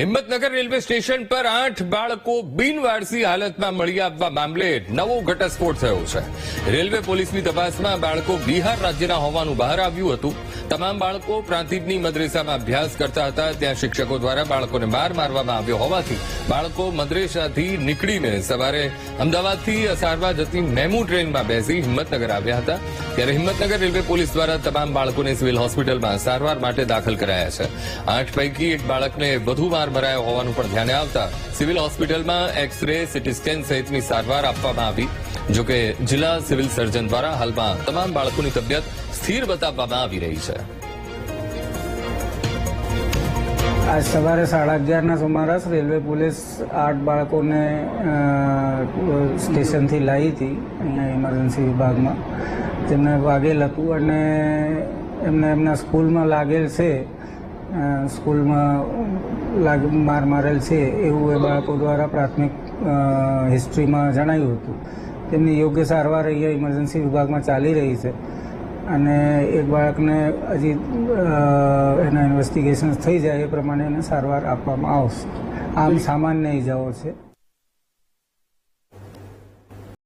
Himmatnagar railway station પર આઠ બાળકો બિનવારસી હાલતમાં મળી આવવા મામલે નવો ઘટસ્ફોટ થયો છે. રેલવે પોલીસની તપાસમાં બાળકો બિહાર રાજ્યના હોવાનું બહાર આવ્યું હતું. તમામ બાળકો પ્રાંતિજની મદ્રેસામાં અભ્યાસ કરતા હતા. ત્યાં શિક્ષકો દ્વારા બાળકોને માર મારવામાં આવ્યો હોવાથી બાળકો મદ્રેસાથી નીકળીને સવારે અમદાવાદથી સારવાર જતી મેમુ ટ્રેનમાં બેસી હિંમતનગર આવ્યા હતા. ત્યારે હિંમતનગર રેલવે પોલીસ દ્વારા તમામ બાળકોને સિવિલ હોસ્પિટલમાં સારવાર માટે દાખલ કરાયા છે. આઠ પૈકી એક બાળકને વધુ માર મરાયો હોવાનું પણ ધ્યાને આવતા સિવિલ હોસ્પિટલમાં એક્સ રે સિટી સ્કેન સહિતની સારવાર આપવામાં આવી. જોકે જિલ્લા સિવિલ સર્જન દ્વારા હાલમાં તમામ બાળકોની તબિયત સ્થિર બતાવવામાં આવી રહી છે. આજ સવારે સાડા અગિયારના સુમારાસ રેલવે પોલીસ આઠ બાળકોને સ્ટેશનથી લાવી હતી અહીંયા ઇમરજન્સી વિભાગમાં. તેમને વાગેલ હતું અને એમને એમના સ્કૂલમાં લાગેલ છે. સ્કૂલમાં લાગ, માર મારેલ છે એવું એ બાળકો દ્વારા પ્રાથમિક હિસ્ટ્રીમાં જણાવ્યું હતું. તેમની યોગ્ય સારવાર અહીંયા ઇમરજન્સી વિભાગમાં ચાલી રહી છે. અને એક બાળકને હજી એના ઇન્વેસ્ટિગેશન થઈ જાય એ પ્રમાણે એને સારવાર આપવામાં આવશે. આમ સામાન્ય ઇજાઓ છે.